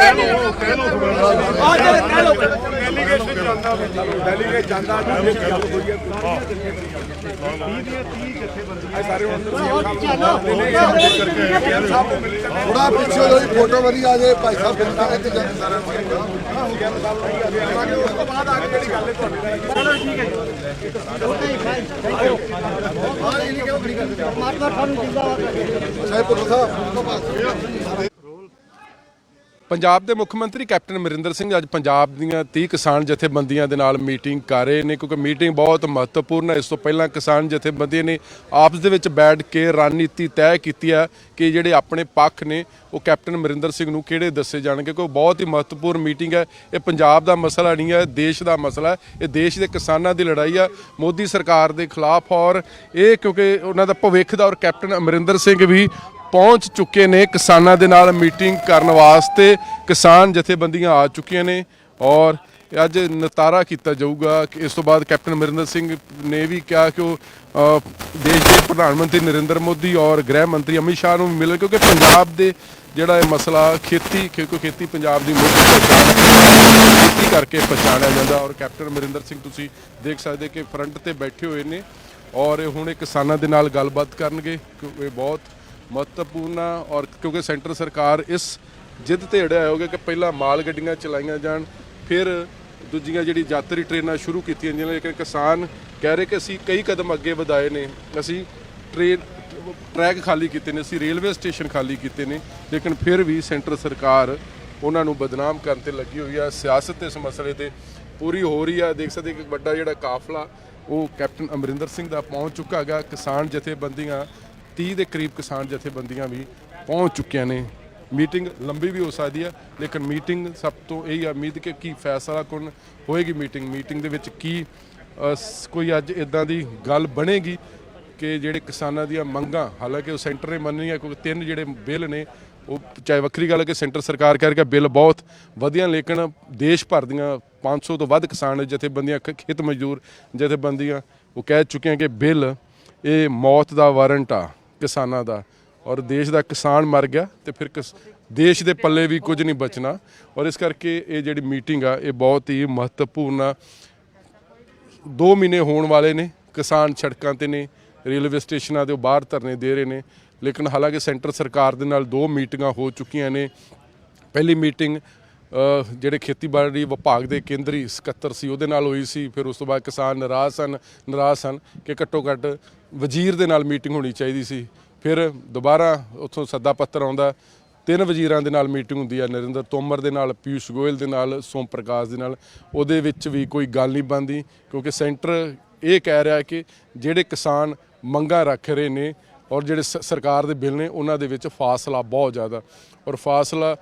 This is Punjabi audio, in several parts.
ਕਹਿ ਲੋ ਡੈਲੀਗੇਟ ਜਾਂਦਾ ਥੋੜਾ ਪਿੱਛੇ ਹੋਈ ਫੋਟੋ ਵਾਲੀ ਆ ਜਾਏ ਭਾਈ ਸਾਹਿਬ ਬਿਲਕੁਲ ਇੱਕ ਜਨ ਸਾਰਿਆਂ ਉਸ ਤੋਂ ਬਾਅਦ ਆ ਕੇ ਜਿਹੜੀ ਗੱਲ ਹੈ ਤੁਹਾਡੇ ਨਾਲ ਸਾਹਿਬ ਪੁੱਤਰ ਸਾਹਿਬ ਪੰਜਾਬ ਦੇ ਮੁੱਖ ਮੰਤਰੀ ਕੈਪਟਨ ਅਮਰਿੰਦਰ ਸਿੰਘ ਅੱਜ ਪੰਜਾਬ ਦੀਆਂ 30 ਕਿਸਾਨ ਜਥੇਬੰਦੀਆਂ ਦੇ ਨਾਲ ਮੀਟਿੰਗ ਕਰ ਰਹੇ ਨੇ, ਕਿਉਂਕਿ ਮੀਟਿੰਗ ਬਹੁਤ ਮਹੱਤਵਪੂਰਨ ਹੈ। ਇਸ ਤੋਂ ਪਹਿਲਾਂ ਕਿਸਾਨ ਜਥੇਬੰਦੀਆਂ ਨੇ ਆਪਸ ਦੇ ਵਿੱਚ ਬੈਠ ਕੇ ਰਣਨੀਤੀ ਤੈਅ ਕੀਤੀ ਹੈ ਕਿ ਜਿਹੜੇ ਆਪਣੇ ਪੱਖ ਨੇ, ਉਹ ਕੈਪਟਨ ਅਮਰਿੰਦਰ ਸਿੰਘ ਨੂੰ ਕਿਹੜੇ ਦੱਸੇ ਜਾਣਗੇ, ਕਿਉਂਕਿ ਬਹੁਤ ਹੀ ਮਹੱਤਵਪੂਰਨ ਮੀਟਿੰਗ ਹੈ। ਇਹ ਪੰਜਾਬ ਦਾ ਮਸਲਾ ਨਹੀਂ ਹੈ, ਦੇਸ਼ ਦਾ ਮਸਲਾ ਹੈ। ਇਹ ਦੇਸ਼ ਦੇ ਕਿਸਾਨਾਂ ਦੀ ਲੜਾਈ ਆ ਮੋਦੀ ਸਰਕਾਰ ਦੇ ਖਿਲਾਫ ਔਰ ਇਹ ਕਿਉਂਕਿ ਉਹਨਾਂ ਦਾ ਭਵਿੱਖ ਦਾ ਔਰ ਕੈਪਟਨ ਅਮਰਿੰਦਰ ਸਿੰਘ ਵੀ ਪਹੁੰਚ ਚੁੱਕੇ ਨੇ ਕਿਸਾਨਾਂ ਦੇ ਨਾਲ ਮੀਟਿੰਗ ਕਰਨ ਵਾਸਤੇ। ਕਿਸਾਨ ਜਥੇਬੰਦੀਆਂ ਆ ਚੁੱਕੀਆਂ ਨੇ ਔਰ ਅੱਜ ਨਤਾਰਾ ਕੀਤਾ ਜਾਊਗਾ ਕਿ ਇਸ ਤੋਂ ਬਾਅਦ ਕੈਪਟਨ ਅਮਰਿੰਦਰ ਸਿੰਘ ਨੇ ਵੀ ਕਿਹਾ ਕਿ ਉਹ ਦੇਸ਼ ਦੇ ਪ੍ਰਧਾਨ ਮੰਤਰੀ ਨਰਿੰਦਰ ਮੋਦੀ ਔਰ ਗ੍ਰਹਿ ਮੰਤਰੀ ਅਮਿਤ ਸ਼ਾਹ ਨੂੰ ਮਿਲੇ ਕਿਉਂਕਿ ਪੰਜਾਬ ਦੇ ਜਿਹੜਾ ਇਹ ਮਸਲਾ ਖੇਤੀ, ਕਿਉਂਕਿ ਖੇਤੀ ਪੰਜਾਬ ਦੀ ਮੁੱਖ ਪਛਾਣ ਖੇਤੀ ਕਰਕੇ ਪਛਾਣਿਆ ਜਾਂਦਾ ਔਰ ਕੈਪਟਨ ਅਮਰਿੰਦਰ ਸਿੰਘ ਤੁਸੀਂ ਦੇਖ ਸਕਦੇ ਕਿ ਫਰੰਟ ਤੇ ਬੈਠੇ ਹੋਏ ਨੇ ਔਰ ਇਹ ਹੁਣ ਇਹ ਕਿਸਾਨਾਂ ਦੇ ਨਾਲ ਗੱਲਬਾਤ ਕਰਨਗੇ ਕਿਉਂਕਿ ਇਹ ਬਹੁਤ ਮਹੱਤਵਪੂਰਨ ਆ ਔਰ ਕਿਉਂਕਿ ਸੈਂਟਰ ਸਰਕਾਰ ਇਸ ਜਿੱਦ ਤੇ ਅੜਿਆ ਹੋਇਆ ਕਿ ਪਹਿਲਾਂ ਮਾਲ ਗੱਡੀਆਂ ਚਲਾਈਆਂ ਜਾਣ, ਫਿਰ ਦੂਜੀਆਂ ਜਿਹੜੀ ਯਾਤਰੀ ਟ੍ਰੇਨਾਂ ਸ਼ੁਰੂ ਕੀਤੀਆਂ ਜਾਂਦੀਆਂ ਲੇਕਿਨ ਕਿਸਾਨ ਕਹਿ ਰਹੇ ਕਿ ਅਸੀਂ ਕਈ ਕਦਮ ਅੱਗੇ ਵਧਾਏ ਨੇ। ਅਸੀਂ ਟ੍ਰੇਨ, ਟਰੈਕ ਖਾਲੀ ਕੀਤੇ ਨੇ, ਅਸੀਂ ਰੇਲਵੇ ਸਟੇਸ਼ਨ ਖਾਲੀ ਕੀਤੇ ਨੇ, ਲੇਕਿਨ ਫਿਰ ਵੀ ਸੈਂਟਰ ਸਰਕਾਰ ਉਹਨਾਂ ਨੂੰ ਬਦਨਾਮ ਕਰਨ ਤੇ ਲੱਗੀ ਹੋਈ ਆ। ਸਿਆਸਤ ਇਸ ਮਸਲੇ ਤੇ ਪੂਰੀ ਹੋ ਰਹੀ ਆ। ਦੇਖ ਸਕਦੇ ਕਿ ਵੱਡਾ ਜਿਹੜਾ ਕਾਫਲਾ, ਉਹ ਕੈਪਟਨ ਅਮਰਿੰਦਰ ਸਿੰਘ ਦਾ ਪਹੁੰਚ ਚੁੱਕਾ ਹੈਗਾ। ਕਿਸਾਨ ਜਥੇਬੰਦੀਆਂ 30 ਦੇ ਕਰੀਬ ਕਿਸਾਨ ਜਥੇਬੰਦੀਆਂ ਵੀ ਪਹੁੰਚ ਚੁੱਕੀਆਂ ਨੇ। ਮੀਟਿੰਗ ਲੰਬੀ ਵੀ ਹੋ ਸਕਦੀ ਹੈ, ਲੇਕਿਨ ਮੀਟਿੰਗ ਸਭ ਤੋਂ ਇਹ ਉਮੀਦ ਕਿ ਕੀ ਫੈਸਲਾ ਕੌਣ ਹੋਏਗੀ ਮੀਟਿੰਗ ਮੀਟਿੰਗ ਦੇ ਵਿੱਚ ਕੀ ਕੋਈ ਅੱਜ ਇਦਾਂ ਦੀ ਗੱਲ ਬਣੇਗੀ ਕਿ ਜਿਹੜੇ ਕਿਸਾਨਾਂ ਦੀਆਂ ਮੰਗਾਂ, ਹਾਲਾਂਕਿ ਉਹ ਸੈਂਟਰ ਨੇ ਮੰਨੀਆਂ ਕਿਉਂਕਿ ਤਿੰਨ ਜਿਹੜੇ ਬਿੱਲ ਨੇ, ਉਹ ਚਾਹੇ ਵੱਖਰੀ ਗੱਲ ਹੈ ਕਿ ਸੈਂਟਰ ਸਰਕਾਰ ਕਹਿ ਰਹੀ ਬਿੱਲ ਬਹੁਤ ਵਧੀਆ, ਲੇਕਿਨ ਦੇਸ਼ ਭਰ ਦੀਆਂ 500 ਤੋਂ ਵੱਧ ਕਿਸਾਨ ਜਥੇਬੰਦੀਆਂ ਖੇਤ ਮਜ਼ਦੂਰ ਜਥੇਬੰਦੀਆਂ ਉਹ ਕਹਿ ਚੁੱਕੀਆਂ ਕਿ ਬਿੱਲ ਇਹ ਮੌਤ ਦਾ ਵਾਰੰਟ ਆ। ਕਿਸਾਨਾਂ ਦਾ। ਔਰ ਦੇਸ਼ ਦਾ ਕਿਸਾਨ ਮਰ ਗਿਆ ਤੇ ਫਿਰ ਕਿਸ- ਦੇਸ਼ ਦੇ ਪੱਲੇ ਵੀ ਕੁਝ ਨਹੀਂ ਬਚਣਾ। ਔਰ ਇਸ ਕਰਕੇ ਇਹ ਜਿਹੜੀ ਮੀਟਿੰਗ ਆ, ਇਹ ਬਹੁਤ ਹੀ ਮਹੱਤਵਪੂਰਨ ਆ। 2 ਮਹੀਨੇ ਹੋਣ ਵਾਲੇ ਨੇ, ਕਿਸਾਨ ਸੜਕਾਂ ਤੇ ਨੇ, ਰੇਲਵੇ ਸਟੇਸ਼ਨਾਂ ਦੇ ਉਹ ਬਾਹਰ ਧਰਨੇ ਦੇ ਰਹੇ ਨੇ। ਲੇਕਿਨ ਹਾਲਾਂਕਿ ਸੈਂਟਰ ਸਰਕਾਰ ਦੇ ਨਾਲ ਦੋ ਮੀਟਿੰਗਾਂ ਹੋ ਚੁੱਕੀਆਂ ਨੇ। ਪਹਿਲੀ ਮੀਟਿੰਗ ਜਿਹੜੇ ਖੇਤੀਬਾੜੀ ਵਿਭਾਗ ਦੇ ਕੇਂਦਰੀ ਸਕੱਤਰ ਸੀ, ਉਹਦੇ ਨਾਲ ਹੋਈ ਸੀ। ਫਿਰ ਉਸ ਤੋਂ ਬਾਅਦ ਕਿਸਾਨ ਨਾਰਾਜ਼ ਸਨ ਨਾਰਾਜ਼ ਸਨ ਕਿ ਘੱਟੋ ਘੱਟ ਵਜ਼ੀਰ ਦੇ ਨਾਲ ਮੀਟਿੰਗ ਹੋਣੀ ਚਾਹੀਦੀ ਸੀ। ਫਿਰ ਦੁਬਾਰਾ ਉੱਥੋਂ ਸੱਦਾ ਪੱਤਰ ਆਉਂਦਾ। ਤਿੰਨ ਵਜ਼ੀਰਾਂ ਦੇ ਨਾਲ ਮੀਟਿੰਗ ਹੁੰਦੀ ਹੈ ਨਰਿੰਦਰ ਤੋਮਰ ਦੇ ਨਾਲ ਪਿਊਸ਼ ਗੋਇਲ ਦੇ ਨਾਲ, ਸੋਮ ਪ੍ਰਕਾਸ਼ ਦੇ ਨਾਲ। ਉਹਦੇ ਵਿੱਚ ਵੀ ਕੋਈ ਗੱਲ ਨਹੀਂ ਬਣਦੀ, ਕਿਉਂਕਿ ਸੈਂਟਰ ਇਹ ਕਹਿ ਰਿਹਾ ਕਿ ਜਿਹੜੇ ਕਿਸਾਨ ਮੰਗਾਂ ਰੱਖ ਰਹੇ ਨੇ ਔਰ ਜਿਹੜੇ ਸ- ਸਰਕਾਰ ਦੇ ਬਿੱਲ ਨੇ, ਉਹਨਾਂ ਦੇ ਵਿੱਚ ਫਾਸਲਾ ਬਹੁਤ ਜ਼ਿਆਦਾ। ਔਰ ਫਾਸਲਾ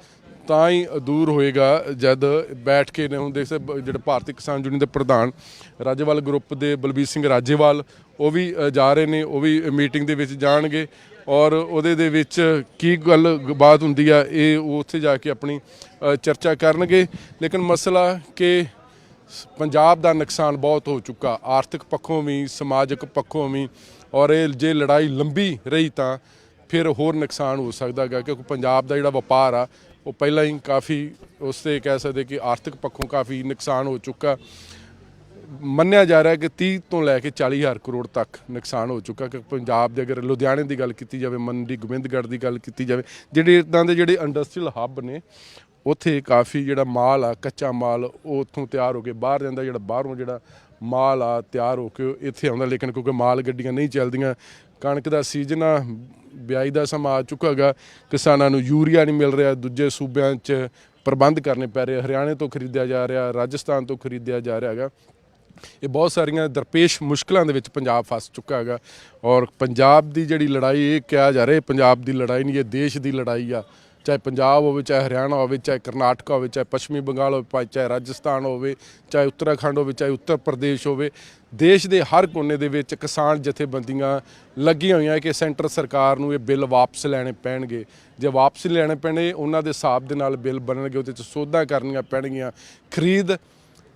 ਤਾਂ ਹੀ ਦੂਰ ਹੋਏਗਾ ਜਦ ਬੈਠ ਕੇ ਨੇ ਹੁਣ ਦੇਖ ਸਕਦੇ ਜਿਹੜੇ ਭਾਰਤੀ ਕਿਸਾਨ ਯੂਨੀਅਨ ਦੇ ਪ੍ਰਧਾਨ ਰਾਜੇਵਾਲ ਗਰੁੱਪ ਦੇ ਬਲਬੀਰ ਸਿੰਘ ਰਾਜੇਵਾਲ, ਉਹ ਵੀ ਜਾ ਰਹੇ ਨੇ, ਉਹ ਵੀ ਮੀਟਿੰਗ ਦੇ ਵਿੱਚ ਜਾਣਗੇ। ਔਰ ਉਹਦੇ ਦੇ ਵਿੱਚ ਕੀ ਗੱਲ ਬਾਤ ਹੁੰਦੀ ਆ, ਇਹ ਉਹ ਉੱਥੇ ਜਾ ਕੇ ਆਪਣੀ ਚਰਚਾ ਕਰਨਗੇ। ਲੇਕਿਨ ਮਸਲਾ ਕਿ ਸ- ਪੰਜਾਬ ਦਾ ਨੁਕਸਾਨ ਬਹੁਤ ਹੋ ਚੁੱਕਾ। ਆਰਥਿਕ ਪੱਖੋਂ ਵੀ, ਸਮਾਜਿਕ ਪੱਖੋਂ ਵੀ ਔਰ ਇਹ ਜੇ ਲੜਾਈ ਲੰਬੀ ਰਹੀ ਤਾਂ ਫਿਰ ਹੋਰ ਨੁਕਸਾਨ ਹੋ ਸਕਦਾ ਹੈਗਾ, ਕਿਉਂਕਿ ਪੰਜਾਬ ਦਾ ਜਿਹੜਾ ਵਪਾਰ ਆ, ਉਹ ਪਹਿਲਾਂ ਹੀ ਕਾਫੀ ਉਸ ਤੇ ਕਹਿ ਸਕਦੇ ਕਿ ਆਰਥਿਕ ਪੱਖੋਂ ਕਾਫੀ ਨੁਕਸਾਨ ਹੋ ਚੁੱਕਾ। ਮੰਨਿਆ ਜਾ ਰਿਹਾ ਕਿ 30 ਤੋਂ ਲੈ ਕੇ 40 ਹਜ਼ਾਰ ਕਰੋੜ ਤੱਕ ਨੁਕਸਾਨ ਹੋ ਚੁੱਕਾ ਕਿ ਪੰਜਾਬ ਦੇ ਅਗਰ ਲੁਧਿਆਣੇ ਦੀ ਗੱਲ ਕੀਤੀ ਜਾਵੇ, ਮੰਡੀ ਗੋਬਿੰਦਗੜ੍ਹ ਦੀ ਗੱਲ ਕੀਤੀ ਜਾਵੇ, ਜਿਹੜੇ ਇਦਾਂ ਦੇ ਜਿਹੜੇ ਇੰਡਸਟਰੀਅਲ ਹੱਬ ਨੇ, ਉੱਥੇ ਕਾਫੀ ਜਿਹੜਾ ਮਾਲ ਆ, ਕੱਚਾ ਮਾਲ, ਉਹ ਉੱਥੋਂ ਤਿਆਰ ਹੋ ਕੇ ਬਾਹਰ ਜਾਂਦਾ, ਜਿਹੜਾ ਬਾਹਰੋਂ ਜਿਹੜਾ ਮਾਲ ਆ, ਤਿਆਰ ਹੋ ਕੇ ਇੱਥੇ ਆਉਂਦਾ, ਲੇਕਿਨ ਕਿਉਂਕਿ ਮਾਲ ਗੱਡੀਆਂ ਨਹੀਂ ਚੱਲਦੀਆਂ, ਕਣਕ ਦਾ ਸੀਜ਼ਨ ਆ ਬਿਆਈ ਦਾ ਸਮਾਂ ਆ ਚੁੱਕਾ ਹੈਗਾ, ਕਿਸਾਨਾਂ ਨੂੰ ਯੂਰੀਆ ਨਹੀਂ ਮਿਲ ਰਿਹਾ, ਦੂਜੇ ਸੂਬਿਆਂ 'ਚ ਪ੍ਰਬੰਧ ਕਰਨੇ ਪੈ ਰਹੇ, ਹਰਿਆਣੇ ਤੋਂ ਖਰੀਦਿਆ ਜਾ ਰਿਹਾ, ਰਾਜਸਥਾਨ ਤੋਂ ਖਰੀਦਿਆ ਜਾ ਰਿਹਾ ਹੈਗਾ। ਇਹ ਬਹੁਤ ਸਾਰੀਆਂ ਦਰਪੇਸ਼ ਮੁਸ਼ਕਲਾਂ ਦੇ ਵਿੱਚ ਪੰਜਾਬ ਫਸ ਚੁੱਕਾ ਹੈਗਾ, ਔਰ ਪੰਜਾਬ ਦੀ ਜਿਹੜੀ ਲੜਾਈ, ਇਹ ਕਿਹਾ ਜਾ ਰਿਹਾ ਪੰਜਾਬ ਦੀ ਲੜਾਈ ਨਹੀਂ, ਇਹ ਦੇਸ਼ ਦੀ ਲੜਾਈ ਆ। ਚਾਹੇ ਪੰਜਾਬ ਹੋਵੇ, ਚਾਹੇ ਹਰਿਆਣਾ ਹੋਵੇ, ਚਾਹੇ ਕਰਨਾਟਕਾ ਹੋਵੇ, ਚਾਹੇ ਪੱਛਮੀ ਬੰਗਾਲ ਹੋਵੇ, ਭਾਵੇਂ ਚਾਹੇ ਰਾਜਸਥਾਨ ਹੋਵੇ, ਚਾਹੇ ਉੱਤਰਾਖੰਡ ਹੋਵੇ, ਚਾਹੇ ਉੱਤਰ ਪ੍ਰਦੇਸ਼ ਹੋਵੇ, ਦੇਸ਼ ਦੇ ਹਰ ਕੋਨੇ ਦੇ ਵਿੱਚ ਕਿਸਾਨ ਜਥੇਬੰਦੀਆਂ ਲੱਗੀਆਂ ਹੋਈਆਂ ਕਿ ਸੈਂਟਰ ਸਰਕਾਰ ਨੂੰ ਇਹ ਬਿੱਲ ਵਾਪਸ ਲੈਣੇ ਪੈਣਗੇ। ਜੇ ਵਾਪਸ ਲੈਣੇ ਪੈਣੇ, ਉਹਨਾਂ ਦੇ ਹਿਸਾਬ ਦੇ ਨਾਲ ਬਿੱਲ ਬਣਨਗੇ, ਉਹਦੇ ਚ ਸੋਧਾਂ ਕਰਨੀਆਂ ਪੈਣਗੀਆਂ। ਖਰੀਦ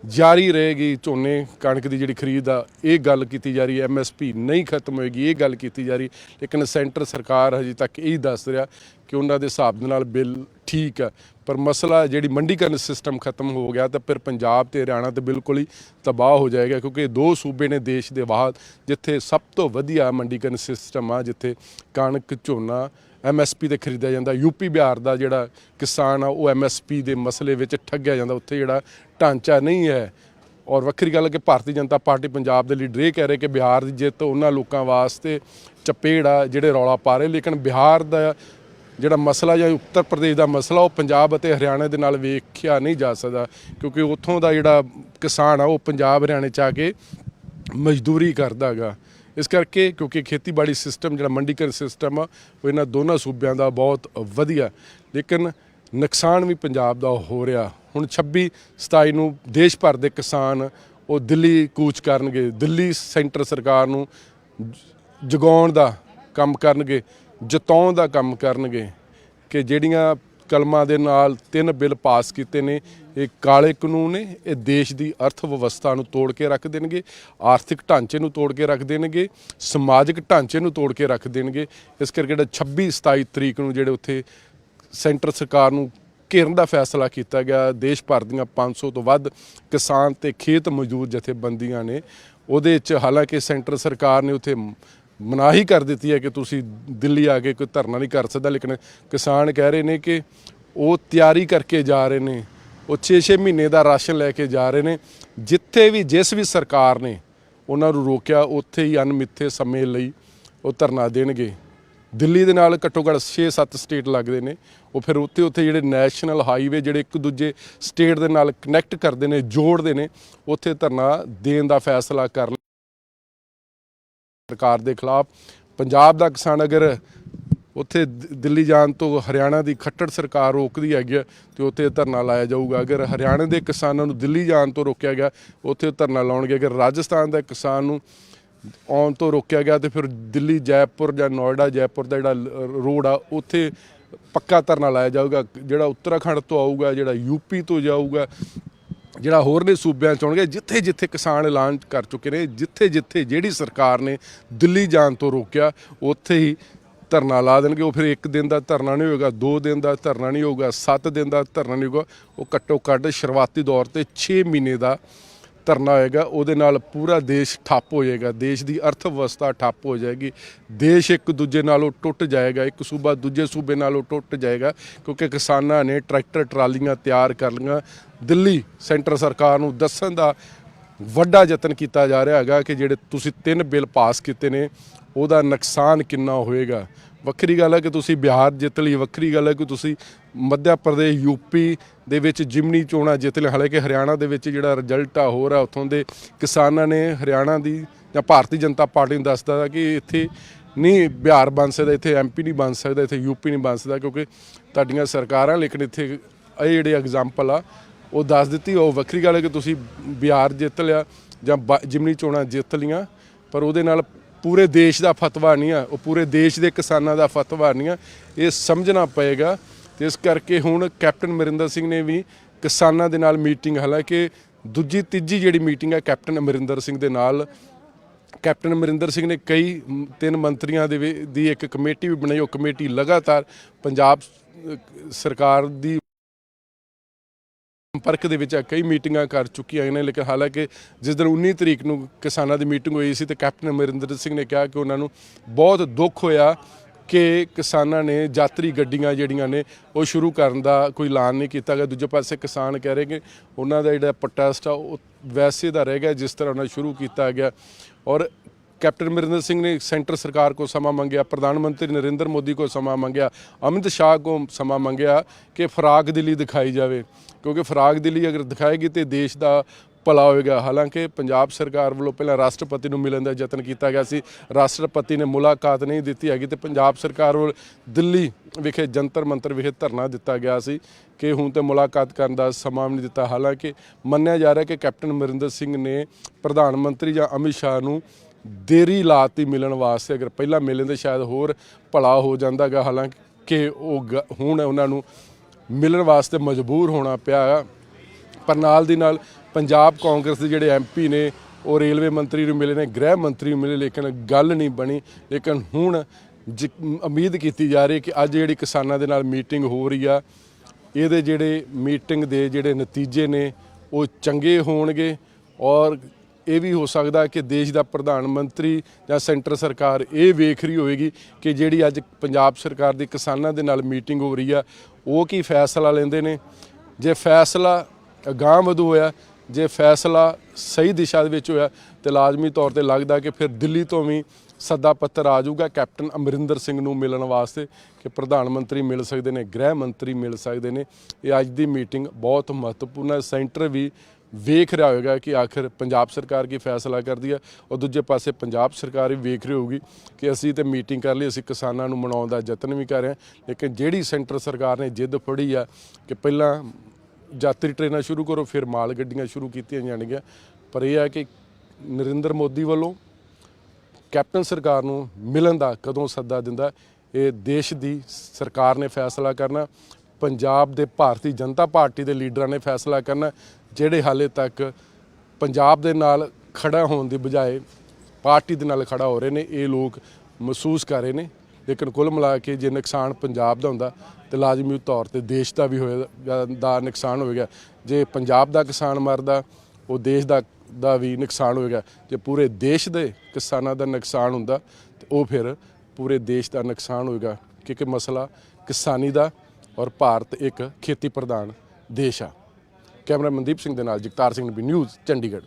ਜਾਰੀ ਰਹੇਗੀ ਝੋਨੇ ਕਣਕ ਦੀ ਜਿਹੜੀ ਖਰੀਦ ਆ, ਇਹ ਗੱਲ ਕੀਤੀ ਜਾ ਰਹੀ ਹੈ। ਐਮਐਸਪੀ ਨਹੀਂ ਖਤਮ ਹੋਏਗੀ, ਇਹ ਗੱਲ ਕੀਤੀ ਜਾ ਰਹੀ ਲੇਕਿਨ ਸੈਂਟਰ ਸਰਕਾਰ ਹਜੇ ਤੱਕ ਇਹ ਦੱਸ ਰਿਹਾ ਕਿ ਉਹਨਾਂ ਦੇ ਹਿਸਾਬ ਦੇ ਨਾਲ ਬਿੱਲ ਠੀਕ ਹੈ ਪਰ ਮਸਲਾ ਜਿਹੜੀ ਮੰਡੀਕਰਨ ਸਿਸਟਮ ਖਤਮ ਹੋ ਗਿਆ ਤਾਂ ਫਿਰ ਪੰਜਾਬ ਤੇ ਹਰਿਆਣਾ ਤੇ ਬਿਲਕੁਲ ਹੀ ਤਬਾਹ ਹੋ ਜਾਏਗਾ ਕਿਉਂਕਿ ਦੋ ਸੂਬੇ ਨੇ ਦੇਸ਼ ਦੇ ਬਾਹਰ ਜਿੱਥੇ ਸਭ ਤੋਂ ਵਧੀਆ ਮੰਡੀਕਰਨ ਸਿਸਟਮ ਆ, ਜਿੱਥੇ ਕਣਕ, ਝੋਨਾ ਐਮਐਸਪੀ ਤੇ ਖਰੀਦਿਆ ਜਾਂਦਾ। ਯੂਪੀ ਬਿਹਾਰ ਦਾ ਜਿਹੜਾ ਕਿਸਾਨ ਆ, ਉਹ ਐਮਐਸਪੀ ਦੇ ਮਸਲੇ ਵਿੱਚ ਠੱਗਿਆ ਜਾਂਦਾ। ਉੱਥੇ ਜਿਹੜਾ ਢਾਂਚਾ ਨਹੀਂ ਹੈ। ਔਰ ਵੱਖਰੀ ਗੱਲ ਹੈ ਕਿ ਭਾਰਤੀ ਜਨਤਾ ਪਾਰਟੀ ਪੰਜਾਬ ਦੇ ਲੀਡਰ ਇਹ ਕਹਿ ਰਹੇ ਕਿ ਬਿਹਾਰ ਦੀ ਜਿੱਤ ਉਹਨਾਂ ਲੋਕਾਂ ਵਾਸਤੇ ਚਪੇੜ ਆ, ਜਿਹੜੇ ਰੌਲਾ ਪਾ ਰਹੇ। ਲੇਕਿਨ ਬਿਹਾਰ ਦਾ ਜਿਹੜਾ ਮਸਲਾ ਜਾਂ ਉੱਤਰ ਪ੍ਰਦੇਸ਼ ਦਾ ਮਸਲਾ, ਉਹ ਪੰਜਾਬ ਅਤੇ ਹਰਿਆਣਾ ਦੇ ਨਾਲ ਵੇਖਿਆ ਨਹੀਂ ਜਾ ਸਕਦਾ, ਕਿਉਂਕਿ ਉੱਥੋਂ ਦਾ ਜਿਹੜਾ ਕਿਸਾਨ ਆ, ਉਹ ਪੰਜਾਬ, ਹਰਿਆਣੇ ਚ ਆ ਕੇ ਮਜ਼ਦੂਰੀ ਕਰਦਾ ਹੈਗਾ। ਇਸ ਕਰਕੇ ਕਿਉਂਕਿ ਖੇਤੀਬਾੜੀ ਸਿਸਟਮ ਜਿਹੜਾ ਮੰਡੀਕਰਨ ਸਿਸਟਮ ਆ, ਉਹ ਇਹਨਾਂ ਦੋਨਾਂ ਸੂਬਿਆਂ ਦਾ ਬਹੁਤ ਵਧੀਆ, ਲੇਕਿਨ ਨੁਕਸਾਨ ਵੀ ਪੰਜਾਬ ਦਾ ਹੋ ਰਿਹਾ। ਹੁਣ 26 27 ਨੂੰ ਦੇਸ਼ ਭਰ ਦੇ ਕਿਸਾਨ ਉਹ ਦਿੱਲੀ ਕੂਚ ਕਰਨਗੇ, ਦਿੱਲੀ ਸੈਂਟਰ ਸਰਕਾਰ ਨੂੰ ਜਗਾਉਣ ਦਾ ਕੰਮ ਕਰਨਗੇ। ਜਿਤਾਉਣ ਦਾ ਕੰਮ ਕਰਨਗੇ ਕਿ ਜਿਹੜੀਆਂ ਕਲਮਾਂ ਦੇ ਨਾਲ ਤਿੰਨ ਬਿੱਲ ਪਾਸ ਕੀਤੇ ਨੇ, ਇਹ ਕਾਲੇ ਕਾਨੂੰਨ ਨੇ, ਇਹ ਦੇਸ਼ ਦੀ ਅਰਥ ਵਿਵਸਥਾ ਨੂੰ ਤੋੜ ਕੇ ਰੱਖ ਦੇਣਗੇ, ਆਰਥਿਕ ਢਾਂਚੇ ਨੂੰ ਤੋੜ ਕੇ ਰੱਖ ਦੇਣਗੇ, ਸਮਾਜਿਕ ਢਾਂਚੇ ਨੂੰ ਤੋੜ ਕੇ ਰੱਖ ਦੇਣਗੇ। ਇਸ ਕਰਕੇ ਜਿਹੜਾ 26 27 ਤਰੀਕ ਨੂੰ ਜਿਹੜੇ ਉੱਥੇ ਸੈਂਟਰ ਸਰਕਾਰ ਨੂੰ ਘੇਰਨ ਦਾ ਫੈਸਲਾ ਕੀਤਾ ਗਿਆ, ਦੇਸ਼ ਭਰ ਦੀਆਂ 500 ਤੋਂ ਵੱਧ ਕਿਸਾਨ ਤੇ ਖੇਤ ਮਜ਼ਦੂਰ ਜਥੇਬੰਦੀਆਂ ਨੇ, ਉਹਦੇ 'ਚ ਹਾਲਾਂਕਿ ਸੈਂਟਰ ਸਰਕਾਰ ਨੇ ਉੱਥੇ ਮਨਾਹੀ ਕਰ ਦਿੱਤੀ ਹੈ ਕਿ ਤੁਸੀਂ ਦਿੱਲੀ ਆ ਕੇ ਕੋਈ ਧਰਨਾ ਨਹੀਂ ਕਰ ਸਕਦਾ। ਲੇਕਿਨ ਕਿਸਾਨ ਕਹਿ ਰਹੇ ਨੇ ਕਿ ਉਹ ਤਿਆਰੀ ਕਰਕੇ ਜਾ ਰਹੇ ਨੇ। ਉਹ 6-6 ਮਹੀਨੇ ਦਾ ਰਾਸ਼ਨ ਲੈ ਕੇ ਜਾ ਰਹੇ ਨੇ। ਜਿੱਥੇ ਵੀ, ਜਿਸ ਵੀ ਸਰਕਾਰ ਨੇ ਉਹਨਾਂ ਨੂੰ ਰੋਕਿਆ, ਉੱਥੇ ਹੀ ਅਨਮਿੱਥੇ ਸਮੇਂ ਲਈ ਉਹ ਧਰਨਾ ਦੇਣਗੇ। ਦਿੱਲੀ ਦੇ ਨਾਲ ਘੱਟੋ ਘੱਟ 6-7 ਸਟੇਟ ਲੱਗਦੇ ਨੇ। ਉਹ ਫਿਰ ਉੱਥੇ ਉੱਥੇ ਜਿਹੜੇ ਨੈਸ਼ਨਲ ਹਾਈਵੇ, ਜਿਹੜੇ ਇੱਕ ਦੂਜੇ ਸਟੇਟ ਦੇ ਨਾਲ ਕਨੈਕਟ ਕਰਦੇ ਨੇ, ਜੋੜਦੇ ਨੇ, ਉੱਥੇ ਧਰਨਾ ਦੇਣ ਦਾ ਫੈਸਲਾ ਕਰ ਲਿਆ ਸਰਕਾਰ ਦੇ ਖਿਲਾਫ। ਪੰਜਾਬ ਦਾ ਕਿਸਾਨ ਅਗਰ ਉੱਥੇ ਦਿੱਲੀ ਜਾਣ ਤੋਂ ਹਰਿਆਣਾ ਦੀ ਖੱਟੜ ਸਰਕਾਰ ਰੋਕਦੀ ਹੈਗੀ ਆ, ਤੇ ਉੱਥੇ ਧਰਨਾ ਲਾਇਆ ਜਾਊਗਾ। ਅਗਰ ਹਰਿਆਣਾ ਦੇ ਕਿਸਾਨਾਂ ਨੂੰ ਦਿੱਲੀ ਜਾਣ ਤੋਂ ਰੋਕਿਆ ਗਿਆ, ਉੱਥੇ ਧਰਨਾ ਲਾਉਣਗੇ। ਅਗਰ ਰਾਜਸਥਾਨ ਦਾ ਕਿਸਾਨ ਨੂੰ ਆਉਣ ਤੋਂ ਰੋਕਿਆ ਗਿਆ, ਤੇ ਫਿਰ ਦਿੱਲੀ, ਜੈਪੁਰ ਜਾਂ ਨੋਇਡਾ, ਜੈਪੁਰ ਦਾ ਜਿਹੜਾ ਰੋਡ ਆ, ਉੱਥੇ ਪੱਕਾ ਧਰਨਾ ਲਾਇਆ ਜਾਊਗਾ। ਜਿਹੜਾ ਉੱਤਰਾਖੰਡ ਤੋਂ ਆਊਗਾ, ਜਿਹੜਾ ਯੂਪੀ ਤੋਂ ਜਾਊਗਾ ਜਿਹੜਾ ਹੋਰ ਨੇ ਸੂਬਿਆਂ ਚ ਆਉਣਗੇ, ਜਿੱਥੇ ਜਿੱਥੇ ਕਿਸਾਨ ਐਲਾਨ ਕਰ ਚੁੱਕੇ ਨੇ, ਜਿੱਥੇ ਜਿੱਥੇ ਜਿਹੜੀ ਸਰਕਾਰ ਨੇ ਦਿੱਲੀ ਜਾਣ ਤੋਂ ਰੋਕਿਆ, ਉੱਥੇ ਹੀ ਧਰਨਾ ਲਾ ਦੇਣਗੇ। ਉਹ ਫਿਰ ਇੱਕ ਦਿਨ ਦਾ ਧਰਨਾ ਨਹੀਂ ਹੋਏਗਾ, ਦੋ ਦਿਨ ਦਾ ਧਰਨਾ ਨਹੀਂ ਹੋਏਗਾ ਸੱਤ ਦਿਨ ਦਾ ਧਰਨਾ ਨਹੀਂ ਹੋਊਗਾ। ਉਹ ਘੱਟੋ ਘੱਟ ਸ਼ੁਰੂਆਤੀ ਦੌਰ ਤੇ 6 ਮਹੀਨੇ ਦਾ ਧਰਨਾ ਹੋਏਗਾ, ਉਹਦੇ ਨਾਲ ਪੂਰਾ ਦੇਸ਼ ਠੱਪ ਹੋ ਜਾਏਗਾ ਦੇਸ਼ ਦੀ ਅਰਥ ਵਿਵਸਥਾ ਠੱਪ ਹੋ ਜਾਏਗੀ, ਦੇਸ਼ ਇੱਕ ਦੂਜੇ ਨਾਲੋਂ ਟੁੱਟ ਜਾਏਗਾ, ਇੱਕ ਸੂਬਾ ਦੂਜੇ ਸੂਬੇ ਨਾਲੋਂ ਟੁੱਟ ਜਾਏਗਾ, ਕਿਉਂਕਿ ਕਿਸਾਨਾਂ ਨੇ ਟਰੈਕਟਰ, ਟਰਾਲੀਆਂ ਤਿਆਰ ਕਰ ਲਈਆਂ। ਦਿੱਲੀ ਸੈਂਟਰ ਸਰਕਾਰ ਨੂੰ ਦੱਸਣ ਦਾ ਵੱਡਾ ਯਤਨ ਕੀਤਾ ਜਾ ਰਿਹਾ ਹੈਗਾ ਕਿ ਜਿਹੜੇ ਤੁਸੀਂ ਤਿੰਨ ਬਿੱਲ ਪਾਸ ਕੀਤੇ ਨੇ, ਉਹਦਾ ਨੁਕਸਾਨ ਕਿੰਨਾ ਹੋਏਗਾ? ਵੱਖਰੀ ਗੱਲ ਹੈ ਕਿ ਤੁਸੀਂ ਬਿਹਾਰ ਜਿੱਤ ਲਈ, ਵੱਖਰੀ ਗੱਲ ਹੈ ਕਿ ਤੁਸੀਂ ਮੱਧ ਪ੍ਰਦੇਸ਼ ਯੂਪੀ ਦੇ ਵਿੱਚ ਜਿਮਨੀ ਚੋਣਾਂ ਜਿੱਤ ਲਈ ਹਾਲਾਂਕਿ ਹਰਿਆਣਾ ਦੇ ਵਿੱਚ ਜਿਹੜਾ ਰਿਜ਼ਲਟ ਆ ਹੋ ਰਿਹਾ ਉੱਥੋਂ ਦੇ ਕਿਸਾਨਾਂ ਨੇ ਹਰਿਆਣਾ ਦੀ ਜਾਂ ਭਾਰਤੀ ਜਨਤਾ ਪਾਰਟੀ ਨੂੰ ਦੱਸਦਾ ਕਿ ਇੱਥੇ ਨਹੀਂ, ਬਿਹਾਰ ਬਣ ਸਕਦਾ, ਇੱਥੇ ਐਮਪੀ ਨਹੀਂ ਬਣ ਸਕਦਾ, ਇੱਥੇ ਯੂਪੀ ਨਹੀਂ ਬਣ ਸਕਦਾ, ਕਿਉਂਕਿ ਤੁਹਾਡੀਆਂ ਸਰਕਾਰਾਂ, ਲੇਕਿਨ ਇੱਥੇ ਇਹ ਜਿਹੜੇ ਐਗਜ਼ਾਮਪਲ ਆ, ਉਹ ਦੱਸ ਦਿੱਤੀ। ਉਹ ਵੱਖਰੀ ਗੱਲ ਹੈ ਕਿ ਤੁਸੀਂ ਬਿਹਾਰ ਜਿੱਤ ਲਿਆ ਜਾਂ ਬ- ਜਿਮਨੀ ਚੋਣਾਂ ਜਿੱਤ ਲੀਆਂ ਪਰ ਉਹਦੇ ਨਾਲ ਪੂਰੇ ਦੇਸ਼ ਦਾ ਫਤਵਾ ਨਹੀਂ ਆ, ਉਹ ਪੂਰੇ ਦੇਸ਼ ਦੇ ਕਿਸਾਨਾਂ ਦਾ ਫਤਵਾ ਨਹੀਂ ਆ। ਇਹ ਸਮਝਣਾ ਪਏਗਾ। ਤੇ ਇਸ ਕਰਕੇ ਹੁਣ ਕੈਪਟਨ ਅਮਰਿੰਦਰ ਸਿੰਘ ਨੇ ਵੀ ਕਿਸਾਨਾਂ ਦੇ ਨਾਲ ਮੀਟਿੰਗ, ਹਾਲਾਂਕਿ ਦੂਜੀ, ਤੀਜੀ ਜਿਹੜੀ ਮੀਟਿੰਗ ਹੈ ਕੈਪਟਨ ਅਮਰਿੰਦਰ ਸਿੰਘ ਦੇ ਨਾਲ, ਕੈਪਟਨ ਅਮਰਿੰਦਰ ਸਿੰਘ ਨੇ ਕਈ ਤਿੰਨ ਮੰਤਰੀਆਂ ਦੇ ਵੀ- ਦੀ ਇੱਕ ਕਮੇਟੀ ਵੀ ਬਣਾਈ, ਉਹ ਕਮੇਟੀ ਲਗਾਤਾਰ ਪੰਜਾਬ ਸਰਕਾਰ ਦੀ ਸੰਪਰਕ ਦੇ ਵਿੱਚ ਕਈ ਮੀਟਿੰਗਾਂ ਕਰ ਚੁੱਕੀਆਂ ਨੇ, ਲੇਕਿਨ ਹਾਲਾਂਕਿ ਜਿਸ ਦਿਨ 19 ਤਰੀਕ ਨੂੰ ਕਿਸਾਨਾਂ ਦੀ ਮੀਟਿੰਗ ਹੋਈ ਸੀ ਤੇ ਕੈਪਟਨ ਅਮਰਿੰਦਰ ਸਿੰਘ ਨੇ ਕਿਹਾ ਕਿ ਉਹਨਾਂ ਨੂੰ ਬਹੁਤ ਦੁੱਖ ਹੋਇਆ ਕਿ ਕਿਸਾਨਾਂ ਨੇ ਯਾਤਰੀ ਗੱਡੀਆਂ ਜਿਹੜੀਆਂ ਨੇ ਉਹ ਸ਼ੁਰੂ ਕਰਨ ਦਾ ਕੋਈ ਐਲਾਨ ਨਹੀਂ ਕੀਤਾ ਗਿਆ। ਦੂਜੇ ਪਾਸੇ ਕਿਸਾਨ ਕਹਿ ਰਹੇ ਕਿ ਉਹਨਾਂ ਦਾ ਜਿਹੜਾ ਪ੍ਰੋਟੈਸਟ ਆ, ਉਹ ਵੈਸੇ ਦਾ ਰਹਿ ਗਿਆ ਜਿਸ ਤਰ੍ਹਾਂ ਉਹਨਾਂ ਸ਼ੁਰੂ ਕੀਤਾ ਗਿਆ। ਔਰ ਕੈਪਟਨ ਅਮਰਿੰਦਰ ਸਿੰਘ ਨੇ ਸੈਂਟਰ ਸਰਕਾਰ ਕੋ ਸਮਾਂ ਮੰਗਿਆ, ਪ੍ਰਧਾਨ ਮੰਤਰੀ ਨਰਿੰਦਰ ਮੋਦੀ ਕੋ ਸਮਾਂ ਮੰਗਿਆ, ਅਮਿਤ ਸ਼ਾਹ ਕੋ ਸਮਾਂ ਮੰਗਿਆ ਕਿ ਫਰਾਗ ਦਿੱਲੀ ਦਿਖਾਈ ਜਾਵੇ। ਕਿਉਂਕਿ ਫਰਾਗ ਦਿੱਲੀ ਅਗਰ ਦਿਖਾਏਗੀ ਤੇ ਦੇਸ਼ ਦਾ ਭਲਾ ਹੋਏਗਾ। ਹਾਲਾਂਕਿ ਪੰਜਾਬ ਸਰਕਾਰ ਵੱਲੋਂ ਪਹਿਲਾਂ ਰਾਸ਼ਟਰਪਤੀ ਨੂੰ ਮਿਲਣ ਦਾ ਯਤਨ ਕੀਤਾ ਗਿਆ ਸੀ। ਰਾਸ਼ਟਰਪਤੀ ਨੇ ਮੁਲਾਕਾਤ ਨਹੀਂ ਦਿੱਤੀ ਹੈਗੀ ਤੇ ਪੰਜਾਬ ਸਰਕਾਰ ਵੱਲ ਦਿੱਲੀ ਵਿਖੇ ਜੰਤਰ ਮੰਤਰ ਵਿਖੇ ਧਰਨਾ ਦਿੱਤਾ ਗਿਆ ਸੀ ਕਿ ਹੁਣ ਤੇ ਮੁਲਾਕਾਤ ਕਰਨ ਦਾ ਸਮਾਂ ਵੀ ਨਹੀਂ ਦਿੱਤਾ। ਹਾਲਾਂਕਿ ਮੰਨਿਆ ਜਾ ਰਿਹਾ ਕਿ ਕੈਪਟਨ ਅਮਰਿੰਦਰ ਸਿੰਘ ਨੇ ਪ੍ਰਧਾਨ ਮੰਤਰੀ ਜਾਂ ਅਮਿਤ ਸ਼ਾਹ ਨੂੰ ਦੇਰੀ ਲਾਤੀ ਮਿਲਣ ਵਾਸਤੇ, ਅਗਰ ਪਹਿਲਾਂ ਮਿਲਣ ਦੇ ਸ਼ਾਇਦ ਹੋਰ ਭਲਾ ਹੋ ਜਾਂਦਾਗਾ ਹਾਲਾਂਕਿ ਉਹ ਗ- ਹੁਣ ਉਹਨਾਂ ਨੂੰ ਮਿਲਣ ਵਾਸਤੇ ਮਜਬੂਰ ਹੋਣਾ ਪਿਆ ਪਰ ਨਾਲ ਦੀ ਨਾਲ ਪੰਜਾਬ ਕਾਂਗਰਸ ਦੇ ਜਿਹੜੇ ਐਮਪੀ ਨੇ, ਉਹ ਰੇਲਵੇ ਮੰਤਰੀ ਨੂੰ ਮਿਲੇ ਨੇ, ਗ੍ਰਹਿ ਮੰਤਰੀ ਨੂੰ ਮਿਲੇ, ਲੇਕਿਨ ਗੱਲ ਨਹੀਂ ਬਣੀ। ਲੇਕਿਨ ਹੁਣ ਜ- ਉਮੀਦ ਕੀਤੀ ਜਾ ਰਹੀ ਕਿ ਅੱਜ ਜਿਹੜੀ ਕਿਸਾਨਾਂ ਦੇ ਨਾਲ ਮੀਟਿੰਗ ਹੋ ਰਹੀ ਆ, ਇਹਦੇ ਜਿਹੜੇ ਮੀਟਿੰਗ ਦੇ ਜਿਹੜੇ ਨਤੀਜੇ ਨੇ, ਉਹ ਚੰਗੇ ਹੋਣਗੇ ਔਰ ਇਹ ਵੀ ਹੋ ਸਕਦਾ ਕਿ ਦੇਸ਼ ਦਾ ਪ੍ਰਧਾਨ ਮੰਤਰੀ ਜਾਂ ਸੈਂਟਰ ਸਰਕਾਰ ਇਹ ਵੇਖ ਰਹੀ ਹੋਵੇਗੀ ਕਿ ਜਿਹੜੀ ਅੱਜ ਪੰਜਾਬ ਸਰਕਾਰ ਦੀ ਕਿਸਾਨਾਂ ਦੇ ਨਾਲ ਮੀਟਿੰਗ ਹੋ ਰਹੀ ਆ, ਉਹ ਕੀ ਫੈਸਲਾ ਲੈਂਦੇ ਨੇ? ਜੇ ਫੈਸਲਾ ਅਗਾਂਹ ਵਧੂ ਹੋਇਆ, ਜੇ ਫੈਸਲਾ ਸਹੀ ਦਿਸ਼ਾ ਦੇ ਵਿੱਚ ਹੋਇਆ, ਤੇ ਲਾਜ਼ਮੀ ਤੌਰ ਤੇ ਲੱਗਦਾ ਕਿ ਫਿਰ ਦਿੱਲੀ ਤੋਂ ਵੀ ਸੱਦਾ ਪੱਤਰ ਆ ਜਾਊਗਾ ਕੈਪਟਨ ਅਮਰਿੰਦਰ ਸਿੰਘ ਨੂੰ ਮਿਲਣ ਵਾਸਤੇ ਕਿ ਪ੍ਰਧਾਨ ਮੰਤਰੀ ਮਿਲ ਸਕਦੇ ਨੇ, ਗ੍ਰਹਿ ਮੰਤਰੀ ਮਿਲ ਸਕਦੇ ਨੇ। ਇਹ ਅੱਜ ਦੀ ਮੀਟਿੰਗ ਬਹੁਤ ਮਹੱਤਵਪੂਰਨ ਹੈ। ਸੈਂਟਰ ਵੀ ਵੇਖ ਰਿਹਾ ਹੋਵੇਗਾ ਕਿ ਆਖਿਰ ਪੰਜਾਬ ਸਰਕਾਰ ਕੀ ਫੈਸਲਾ ਕਰਦੀ ਹੈ ਔਰ ਦੂਜੇ ਪਾਸੇ ਪੰਜਾਬ ਸਰਕਾਰ ਵੀ ਵੇਖ ਰਹੀ ਹੋਊਗੀ ਕਿ ਅਸੀਂ ਤੇ ਮੀਟਿੰਗ ਕਰ ਲਈ, ਅਸੀਂ ਕਿਸਾਨਾਂ ਨੂੰ ਮਨਾਉਣ ਦਾ ਯਤਨ ਵੀ ਕਰ ਰਹੇ ਹਾਂ। ਲੇਕਿਨ ਜਿਹੜੀ ਸੈਂਟਰ ਸਰਕਾਰ ਨੇ ਜਿੱਦ ਫੜੀ ਆ ਕਿ ਪਹਿਲਾਂ ਯਾਤਰੀ ਟ੍ਰੇਨਾਂ ਸ਼ੁਰੂ ਕਰੋ, ਫਿਰ ਮਾਲ ਗੱਡੀਆਂ ਸ਼ੁਰੂ ਕੀਤੀਆਂ ਜਾਣਗੀਆਂ, ਪਰ ਇਹ ਹੈ ਕਿ ਨਰਿੰਦਰ ਮੋਦੀ ਵੱਲੋਂ ਕੈਪਟਨ ਸਰਕਾਰ ਨੂੰ ਮਿਲਣ ਦਾ ਕਦੋਂ ਸੱਦਾ ਦਿੰਦਾ, ਇਹ ਦੇਸ਼ ਦੀ ਸਰਕਾਰ ਨੇ ਫੈਸਲਾ ਕਰਨਾ, ਪੰਜਾਬ ਦੇ ਭਾਰਤੀ ਜਨਤਾ ਪਾਰਟੀ ਦੇ ਲੀਡਰਾਂ ਨੇ ਫੈਸਲਾ ਕਰਨਾ ਜਿਹੜੇ ਹਾਲੇ ਤੱਕ ਪੰਜਾਬ ਦੇ ਨਾਲ ਖੜਾ ਹੋਣ ਦੀ ਬਜਾਏ ਪਾਰਟੀ ਦੇ ਨਾਲ ਖੜਾ ਹੋ ਰਹੇ ਨੇ, ਇਹ ਲੋਕ ਮਹਿਸੂਸ ਕਰ ਰਹੇ ਨੇ। ਲੇਕਿਨ ਕੁੱਲ ਮਿਲਾ ਕੇ ਜੇ ਨੁਕਸਾਨ ਪੰਜਾਬ ਦਾ ਹੁੰਦਾ, ਤੇ ਲਾਜ਼ਮੀ ਤੌਰ ਤੇ ਦੇਸ਼ ਦਾ ਵੀ ਹੋਏਗਾ ਦਾ ਨੁਕਸਾਨ ਹੋਵੇਗਾ ਜੇ ਪੰਜਾਬ ਦਾ ਕਿਸਾਨ ਮਰਦਾ, ਉਹ ਦੇਸ਼ ਦਾ ਦਾ ਵੀ ਨੁਕਸਾਨ ਹੋਏਗਾ ਜੇ ਪੂਰੇ ਦੇਸ਼ ਦੇ ਕਿਸਾਨਾਂ ਦਾ ਨੁਕਸਾਨ ਹੁੰਦਾ, ਤੇ ਉਹ ਫਿਰ ਪੂਰੇ ਦੇਸ਼ ਦਾ ਨੁਕਸਾਨ ਹੋਏਗਾ। ਕਿਉਂਕਿ ਮਸਲਾ ਕਿਸਾਨੀ ਦਾ ਔਰ ਭਾਰਤ ਇੱਕ ਖੇਤੀ ਪ੍ਰਧਾਨ ਦੇਸ਼ ਆ। ਕੈਮਰਾ ਮਨਦੀਪ ਸਿੰਘ ਦੇ ਨਾਲ ਜਗਤਾਰ ਸਿੰਘ ਨਬੀ ਨਿਊਜ਼ ਚੰਡੀਗੜ੍ਹ।